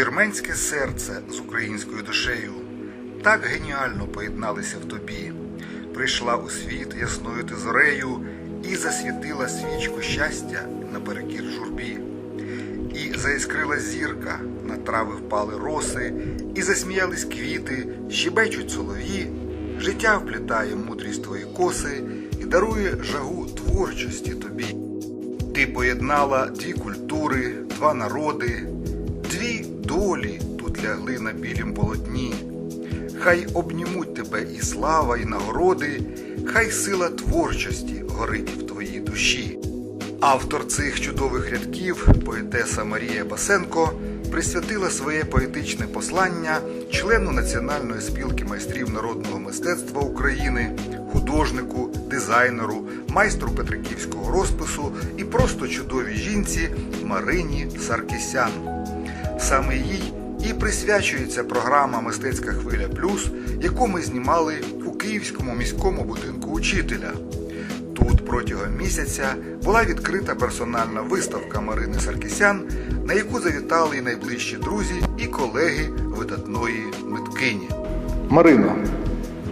Вірменське серце з українською душею так геніально поєдналися в тобі. Прийшла у світ ясною ти зорею і засвітила свічку щастя наперекір журбі. І заіскрила зірка, на трави впали роси, і засміялись квіти, щебечуть солов'ї, життя вплітає мудрість твої коси і дарує жагу творчості тобі. Ти поєднала дві культури, два народи, долі тут лягли на білім полотні. Хай обнімуть тебе і слава, і нагороди, хай сила творчості горить в твоїй душі. Автор цих чудових рядків, поетеса Марія Басенко, присвятила своє поетичне послання члену Національної спілки майстрів народного мистецтва України, художнику, дизайнеру, майстру Петриківського розпису і просто чудовій жінці Марині Саркісян. Саме їй і присвячується програма Мистецька хвиля Плюс, яку ми знімали у Київському міському будинку учителя. Тут протягом місяця була відкрита персональна виставка Марини Саркісян, на яку завітали і найближчі друзі і колеги видатної миткині. Марино,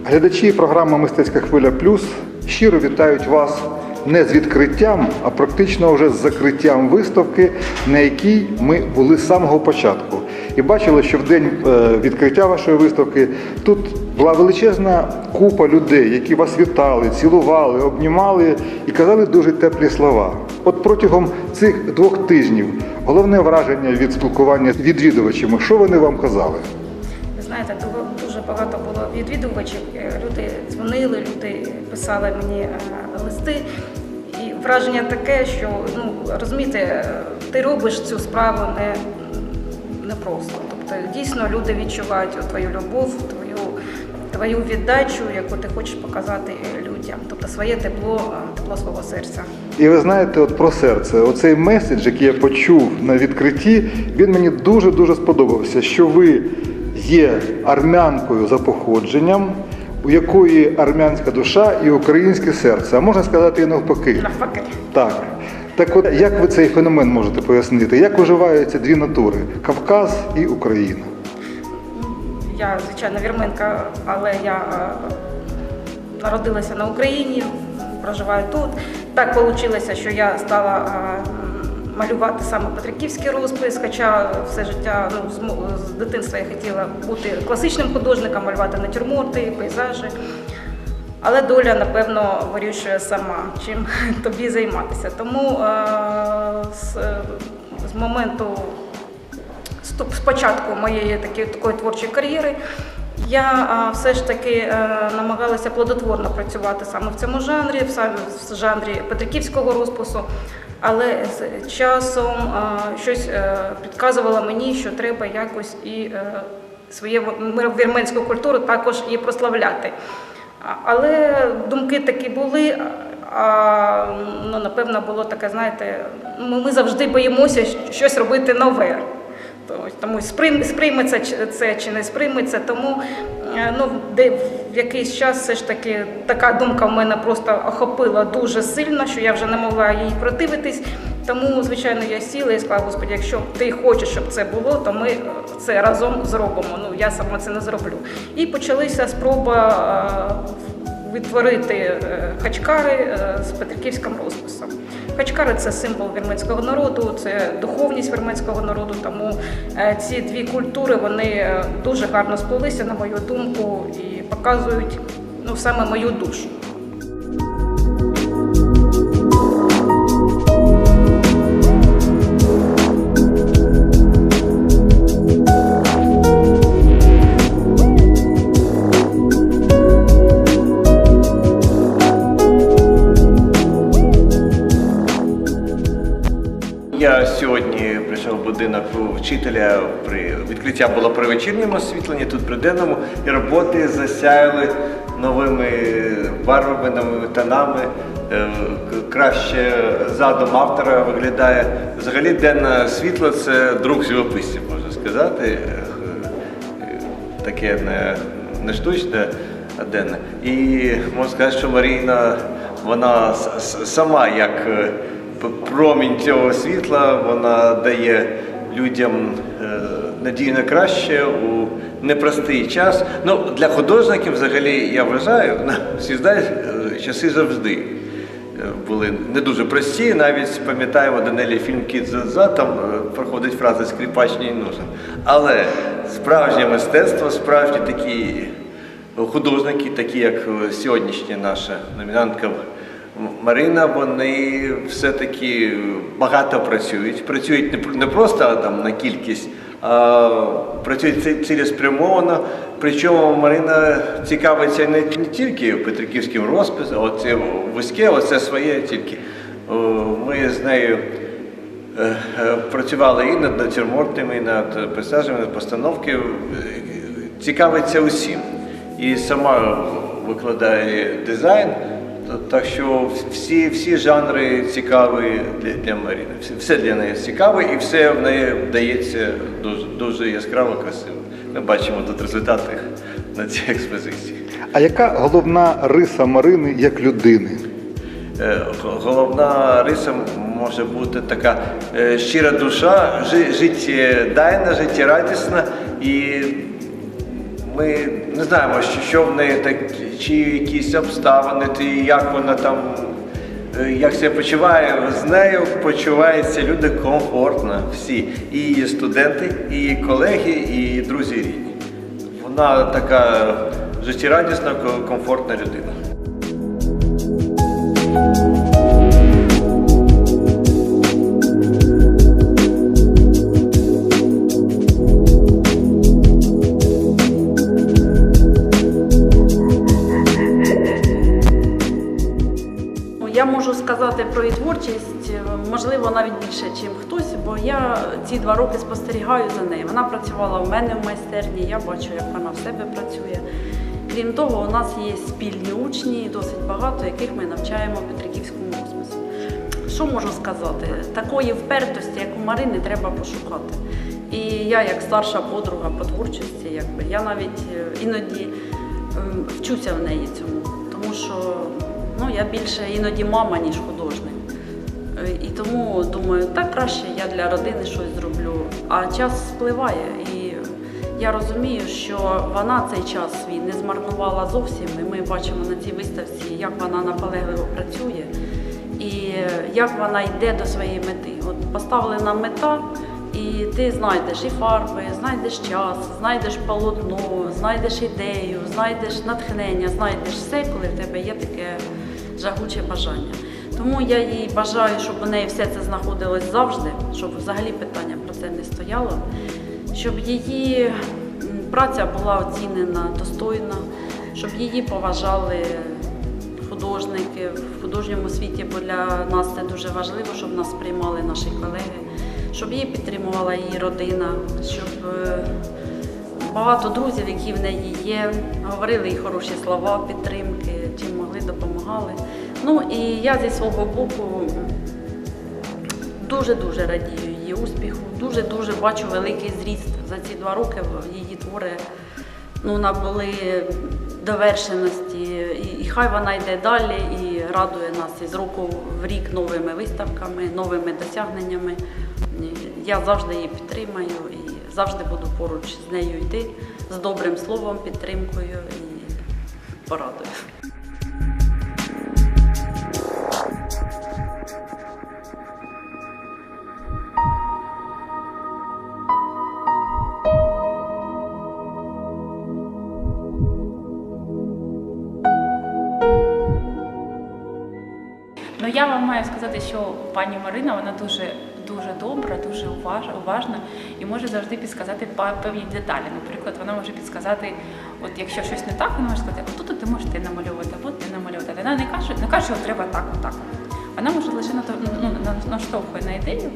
глядачі програми Мистецька хвиля Плюс щиро вітають вас не з відкриттям, а практично вже з закриттям виставки, на якій ми були з самого початку. І бачили, що в день е, відкриття вашої виставки тут була величезна купа людей, які вас вітали, цілували, обнімали і казали дуже теплі слова. От протягом цих двох тижнів головне враження від спілкування з відвідувачами, що вони вам казали? Ви знаєте, ду- дуже багато відвідувачів. Е, Люди дзвонили, люди писали мені е, листи. І враження таке, що ну розумієте, е, ти робиш цю справу не, не просто. Тобто дійсно люди відчувають твою любов, твою, твою віддачу, яку ти хочеш показати людям, тобто своє тепло, тепло свого серця. І ви знаєте, от про серце, оцей меседж, який я почув на відкритті, він мені дуже дуже сподобався, що ви є армянкою за походженням, у якої армянська душа і українське серце, а можна сказати і навпаки. Навпаки. Так. Так от як ви цей феномен можете пояснити? Як уживаються дві натури Кавказ і Україна? Я, звичайно, вірменка, але я е, народилася на Україні, проживаю тут. Так вийшло, що я стала е, малювати саме Петриківський розпис, хоча все життя ну, з, з дитинства я хотіла бути класичним художником, малювати натюрморти, пейзажі. Але доля, напевно, вирішує сама, чим тобі займатися. Тому е, з, з моменту стоп- спочатку моєї такі, такої творчої кар'єри я а, все ж таки е, намагалася плодотворно працювати саме в цьому жанрі, саме в жанрі Петриківського розпису. Але з часом щось е, підказувало мені, що треба якось і е, своє вірменську культуру також і прославляти. Але думки такі були. А ну, напевно, було таке, знаєте, ми завжди боїмося щось робити нове. То- Тому сприйм- сприйметься це чи не сприйметься. Тому е, ну, де в якийсь час все ж таки така думка в мене просто охопила дуже сильно, що я вже не могла їй противитись. Тому, звичайно, я сіла і сказала, Господи, якщо ти хочеш, щоб це було, то ми е, це разом зробимо. Ну я сама це не зроблю. І почалися спроба. Відтворити е, хачкари е, з петриківським розписом. Хачкари це символ вірменського народу, це духовність вірменського народу. Тому е, ці дві культури вони дуже гарно сплелися, на мою думку, і показують ну, саме мою душу. Я сьогодні прийшов в будинок у вчителя. При відкриття було при вечірньому освітленні, тут при денному, і роботи засяяли новими барвами, новими тонами. Е, Краще задум автора виглядає. Взагалі денне світло це друг живописців, можна сказати. Е, е, Таке не, не штучне, а денне. І можна сказати, що Маріна, вона сама як промінь цього світла, вона дає людям е, надію на краще у непростий час. Ну, для художників, взагалі, я вважаю, всі е, часи завжди е, були не дуже прості. Навіть пам'ятаємо Данелі фільм Кіт за там е, проходить фраза скрипач не нужен. Але справжнє мистецтво, справжні такі художники, такі як сьогоднішня наша номінантка Марина, вони все-таки багато працюють. Працюють не пр- не просто там на кількість, а працюють цілеспрямовано. Причому Марина цікавиться не, тільки Петриківським розписом, оце вузьке, оце своє тільки. Ми з нею е, е, працювали і над натюрмортами, і над пейзажами, над постановкою. Е, Цікавиться усім. І сама викладає дизайн. Та- Так що всі, всі жанри цікаві для, для Маріни. Все, все для неї цікаве і все в неї вдається дуже, дуже яскраво, красиво. Ми бачимо тут результати на цій експозиції. А яка головна риса Марини як людини? Е, Головна риса може бути така е, щира душа, жи- життєдайна, життєрадісна. І ми не знаємо, що, в неї так, чи якісь обставини, ти, як вона там, е, як себе почуває. З нею почуваються люди комфортно всі. І студенти, і колеги, і друзі рідні. Вона така життєрадісна, ко- комфортна людина. Сказати про її творчість, е, можливо, навіть більше, ніж хтось, бо я ці два роки спостерігаю за нею. Вона працювала у мене в майстерні, я бачу, як вона в себе працює. Крім того, у нас є спільні учні, досить багато, яких ми навчаємо Петриківському розпису. Що можу сказати? Такої впертості, як у Марини, треба пошукати. І я, як старша подруга по творчості, якби я навіть е, іноді ем, вчуся в неї цьому, тому що ну, я більше іноді мама, ніж художник. Е, І тому думаю, так краще я для родини щось зроблю. А час спливає, і я розумію, що вона цей час свій не змарнувала зовсім. І ми бачимо на цій виставці, як вона наполегливо працює і як вона йде до своєї мети. От поставлена мета, і ти знайдеш і фарби, знайдеш час, знайдеш полотно, знайдеш ідею, знайдеш натхнення, знайдеш все, коли в тебе є таке жагуче бажання. Тому я їй бажаю, щоб у неї все це знаходилось завжди, щоб взагалі питання про це не стояло, щоб її праця була оцінена достойно, щоб її поважали художники в художньому світі, бо для нас це дуже важливо, щоб нас приймали наші колеги, щоб її підтримувала її родина, щоб е, багато друзів, які в неї є, говорили їй хороші слова підтримки, чим могли, допомагали. Ну і я зі свого боку дуже-дуже радію її успіху, дуже-дуже бачу великий зріст за ці два роки її твори ну, набули довершеності. І, і хай вона йде далі і радує нас із року в рік новими виставками, новими досягненнями. Я завжди її підтримаю і завжди буду поруч з нею йти з добрим словом, підтримкою і порадою. Ну я вам маю сказати, що пані Марина вона дуже дуже добра, дуже уважна і може завжди підсказати певні деталі. Наприклад, вона може підсказати, от якщо щось не так, вона може сказати, отут ти можеш ти намальовувати, або ти намальовувати. Вона не каже, не каже, що треба так, отак. Вона може лише на ну, на- наштовхує на ідею,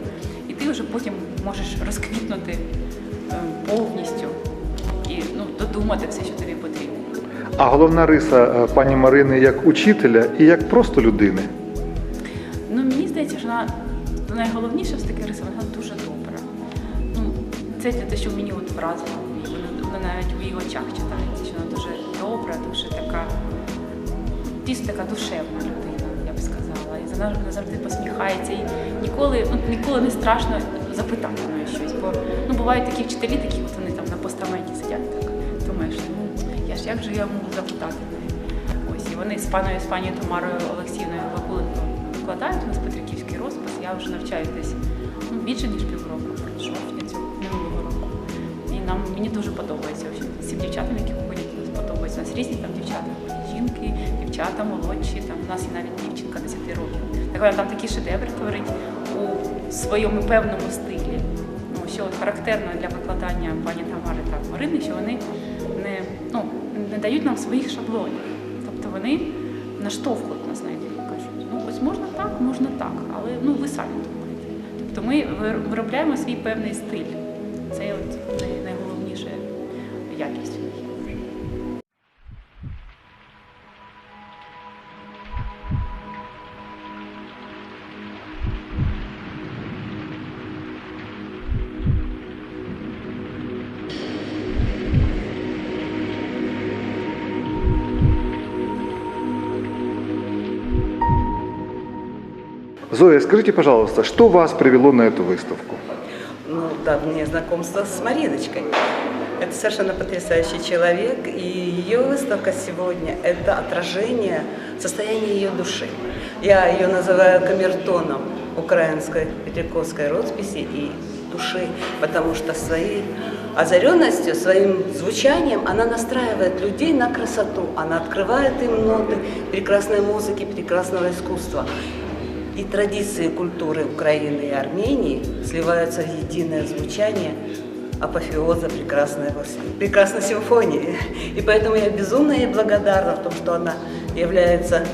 і ти вже потім можеш розквітнути е, повністю і ну, додумати все, що тобі потрібно. А головна риса е, пані Марини як учителя і як просто людини. Ну, мені здається, що вона найголовніше рисів, вона дуже добра. Ну, це те, що мені от вразило. Вона, навіть у її очах читається, що вона дуже добра, дуже така, дійсно така душевна людина, я б сказала. І вона, завжди посміхається. І ніколи, ну, ніколи не страшно запитати мене щось. Бо ну бувають такі вчителі, такі от вони там на постаменті сидять. Так думаєш, ну я ж як же я можу запитати неї? Ось і вони з паною з пані Тамарою Олексіївною Вакуленко викладають нас розпис. Я вже навчаюсь десь більше ніж півроку, жовтня минулого року. І нам мені дуже подобається. Всім дівчатам, які ходять, нас подобається. У нас різні там дівчата. Жінки, дівчата, молодші, там у нас є навіть дівчинка 10 років. Так вона там такі шедеври творить у своєму певному стилі. Ну, що от характерно для викладання пані Тамари та Марини, що вони не, ну, не дають нам своїх шаблонів. Тобто вони наштовхують нас на ідею. Кажуть, ну ось можна так, можна так, але ну самі думаєте. Тобто ми вир- виробляємо свій певний стиль. Зоя, скажите, пожалуйста, что вас привело на эту выставку? Ну, давнее знакомство с Мариночкой. Это совершенно потрясающий человек, и ее выставка сегодня – это отражение состояния ее души. Я ее называю камертоном украинской петриковской росписи и души, потому что своей озаренностью, своим звучанием она настраивает людей на красоту, она открывает им ноты прекрасной музыки, прекрасного искусства. И традиции культуры Украины и Армении сливаются в единое звучание апофеоза прекрасной, прекрасной симфонии. И поэтому я безумно ей благодарна в том, что она является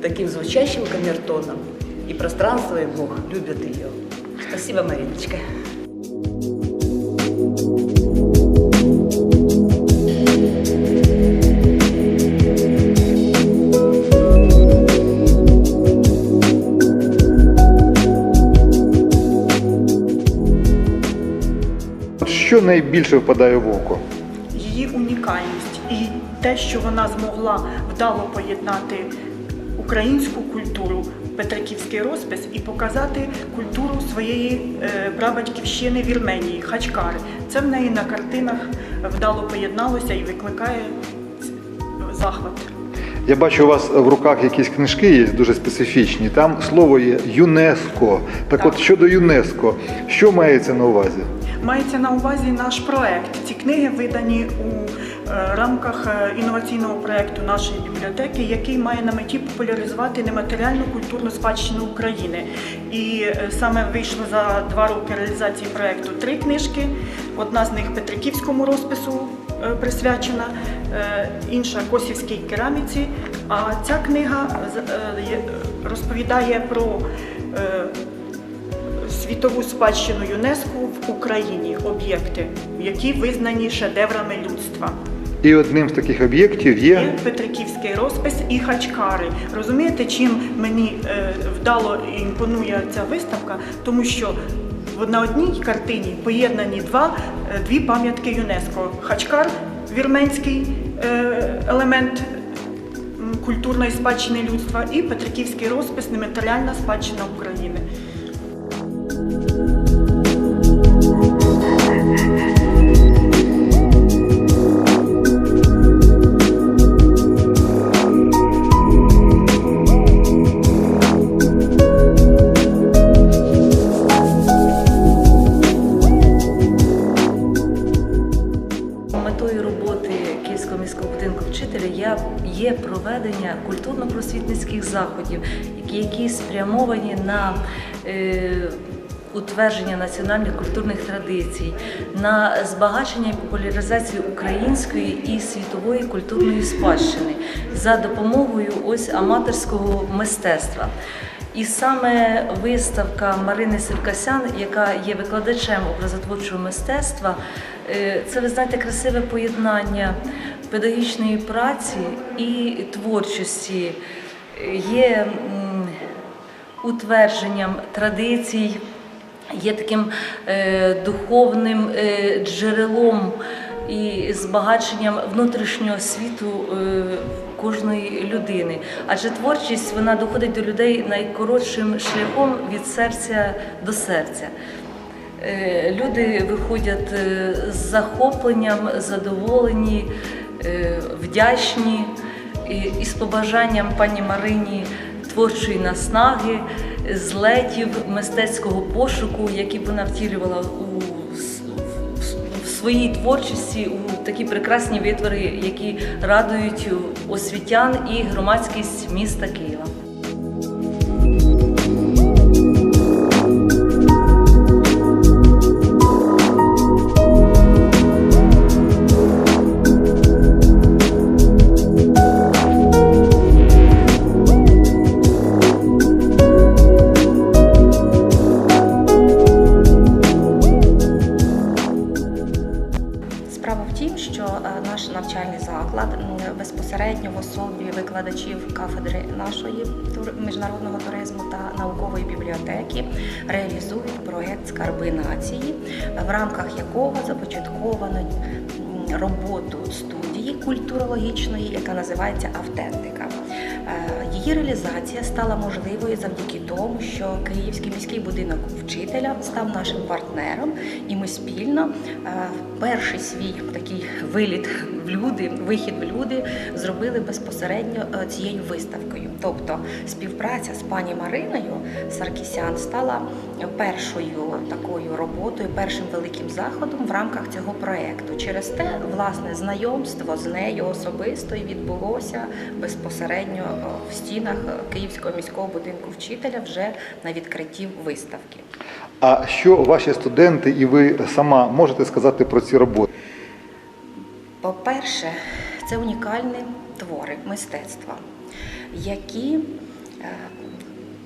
таким звучащим камертоном. И пространство, и Бог любят ее. Спасибо, Мариночка. Що найбільше впадає в око? її унікальність і те, що вона змогла вдало поєднати українську культуру, петриківський розпис і показати культуру своєї е, прабатьківщини Вірменії, Хачкари. Це в неї на картинах вдало поєдналося і викликає захват. Я бачу, у вас в руках якісь книжки є дуже специфічні. Там слово є ЮНЕСКО. Так, от щодо ЮНЕСКО, що мається на увазі? Мається на увазі наш проект. Ці книги видані у е, рамках е, інноваційного проекту нашої бібліотеки, який має на меті популяризувати нематеріальну культурну спадщину України. І е, саме вийшло за два роки реалізації проекту три книжки. Одна з них Петриківському розпису присвячена, інша Косівській кераміці. А ця книга розповідає про світову спадщину ЮНЕСКО в Україні об'єкти, які визнані шедеврами людства. І одним з таких об'єктів Є Петриківський розпис і хачкари. Розумієте, чим мені е, вдало імпонує ця виставка? Тому що на одній картині поєднані два, е, дві пам'ятки ЮНЕСКО. Хачкар, вірменський е, елемент культурної спадщини людства, і Петриківський розпис нематеріальна спадщина України. Метою роботи Київського міського будинку вчителя є- проведення культурно-просвітницьких заходів, які спрямовані на е, утвердження національних культурних традицій, на збагачення і популяризацію української і світової культурної спадщини за допомогою ось аматорського мистецтва. І саме виставка Марини Сиркасян, яка є викладачем образотворчого мистецтва, е, це ви знаєте красиве поєднання педагогічної праці і творчості, є утвердженням традицій, є таким е, духовним е, джерелом і збагаченням внутрішнього світу е, кожної людини. Адже творчість вона доходить до людей найкоротшим шляхом від серця до серця. Люди виходять з захопленням, задоволені, вдячні і з побажанням пані Марині творчої наснаги, злетів, мистецького пошуку, які вона втілювала у, в своїй творчості у такі прекрасні витвори, які радують освітян і громадськість міста Києва. Стала можливою завдяки тому, що Київський міський будинок вчителя став нашим партнером, і ми спільно е, перший свій такий виліт в люди, вихід в люди зробили безпосередньо е, цією виставкою. Тобто співпраця з пані Мариною Саркісян стала першою такою роботою, першим великим заходом в рамках цього проекту. Через те, власне, знайомство з нею особисто і відбулося безпосередньо е, в стінах е, Київського міського будинку вчителя вже на відкритті виставки. А що ваші студенти і ви сама можете сказати про ці роботи? По-перше, це унікальні твори мистецтва, які е,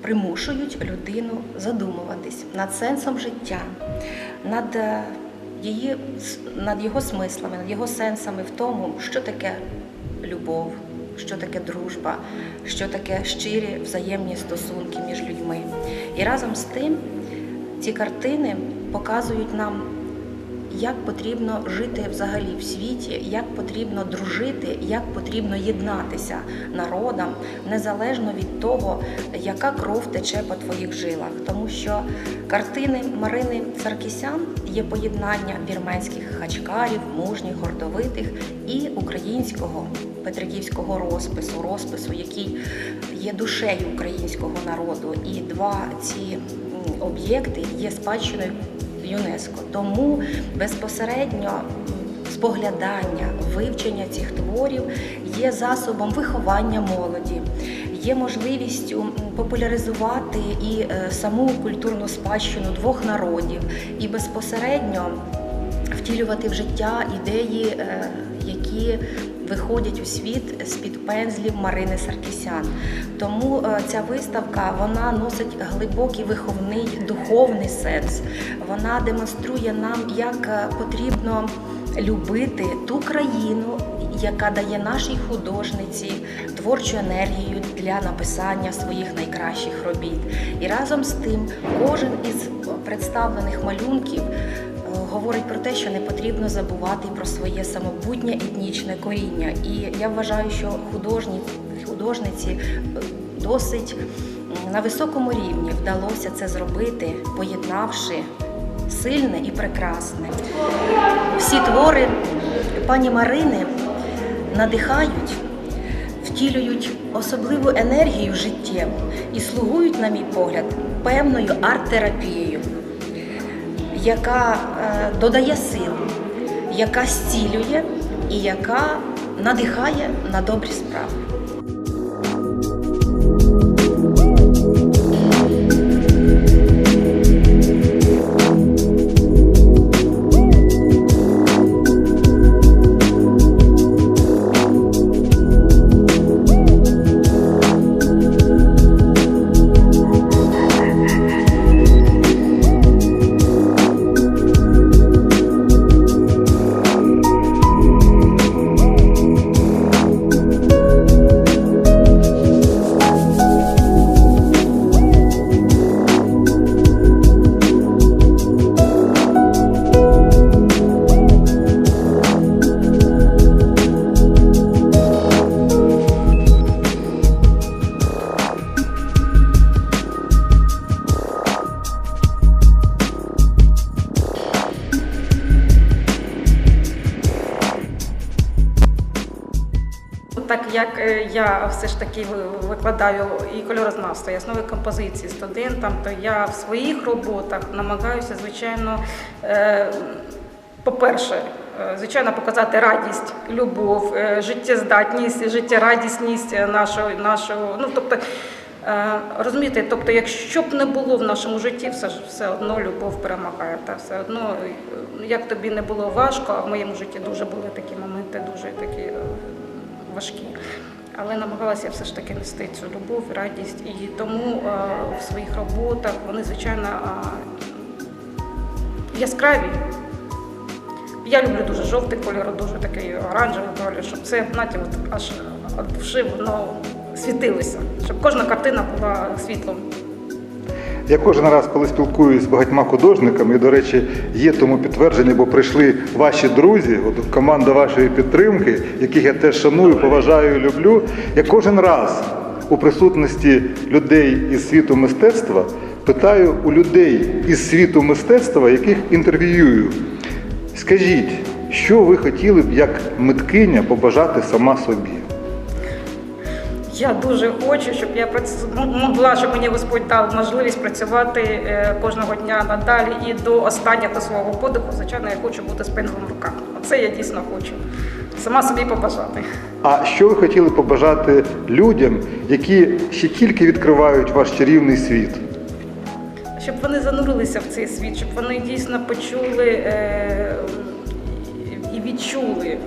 примушують людину задумуватись над сенсом життя, над, е, її, над його смислами, над його сенсами в тому, що таке любов, що таке дружба, що таке щирі взаємні стосунки між людьми. І разом з тим ці картини показують нам як потрібно жити взагалі в світі, як потрібно дружити, як потрібно єднатися народам, незалежно від того, яка кров тече по твоїх жилах. Тому що картини Марини Саркісян є поєднання вірменських хачкарів, мужніх, гордовитих і українського петриківського розпису, розпису, який є душею українського народу. І два ці об'єкти є спадщиною ЮНЕСКО. Тому безпосередньо споглядання, вивчення цих творів є засобом виховання молоді, є можливістю популяризувати і е, саму культурну спадщину двох народів, і безпосередньо втілювати в життя ідеї, е, які виходять у світ з-під пензлів Марини Саркісян. Тому е, ця виставка вона носить глибокий виховний духовний сенс. Вона демонструє нам, як е, потрібно любити ту країну, яка дає нашій художниці творчу енергію для написання своїх найкращих робіт. І разом з тим, кожен із представлених малюнків говорить про те, що не потрібно забувати про своє самобутнє етнічне коріння. І я вважаю, що художні, художниці е, досить на високому рівні вдалося це зробити, поєднавши сильне і прекрасне. Всі твори пані Марини надихають, втілюють особливу енергію життєву і слугують, на мій погляд, певною арт-терапією, яка е, додає сил, яка зцілює і яка надихає на добрі справи. Як е, я все ж таки викладаю і кольорознавство, і основи композиції студентам, то я в своїх роботах намагаюся, звичайно, е, по-перше, е, звичайно, показати радість, любов, життєздатність, життєрадісність нашого, нашого. Ну, тобто, розумієте, тобто, якщо б не було в нашому житті, все все одно любов перемагає. Та все одно, як тобі не було важко, а в моєму житті дуже були такі моменти, дуже такі важкі. Але намагалася все ж таки нести цю любов, радість. І тому е, в своїх роботах вони, звичайно, е, яскраві. Я люблю дуже жовтий кольор, дуже такий оранжевий кольор, щоб це, знаєте, аж від душі воно світилося, щоб кожна картина була світлом. Я кожен раз, коли спілкуюсь з багатьма художниками, і, до речі, є тому підтвердження, бо прийшли ваші друзі, от команда вашої підтримки, яких я теж шаную, поважаю і люблю. Я кожен раз у присутності людей із світу мистецтва питаю у людей із світу мистецтва, яких інтерв'юю. Скажіть, що ви хотіли б як миткиня побажати сама собі? Я дуже хочу, щоб я могла, щоб мені Господь дав можливість працювати е, кожного дня надалі і до останнього свого подиху. Звичайно, я хочу бути з в руках. Оце я дійсно хочу. Сама собі побажати. А що ви хотіли побажати людям, які ще тільки відкривають ваш чарівний світ? щоб вони занурилися в цей світ, щоб вони дійсно почули е, і відчули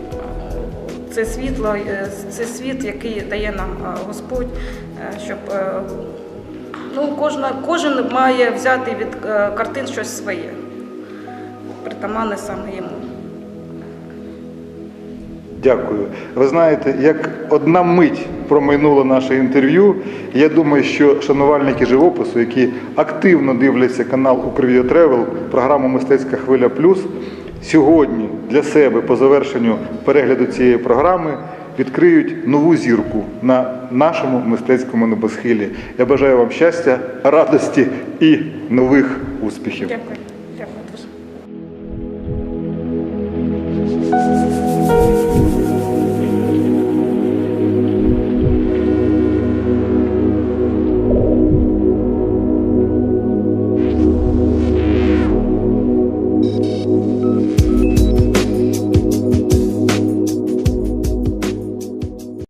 це світло, е, це світ, який дає нам е, Господь, е, щоб ну, кожна, кожен має взяти від картин щось своє, притаманне саме йому. Дякую. Ви знаєте, як одна мить промайнуло наше інтерв'ю. Я думаю, що шанувальники живопису, які активно дивляться канал Укрвіо Тревел, програму Мистецька хвиля плюс, сьогодні для себе по завершенню перегляду цієї програми відкриють нову зірку на нашому мистецькому небосхилі. Я бажаю вам щастя, радості і нових успіхів. Дякую.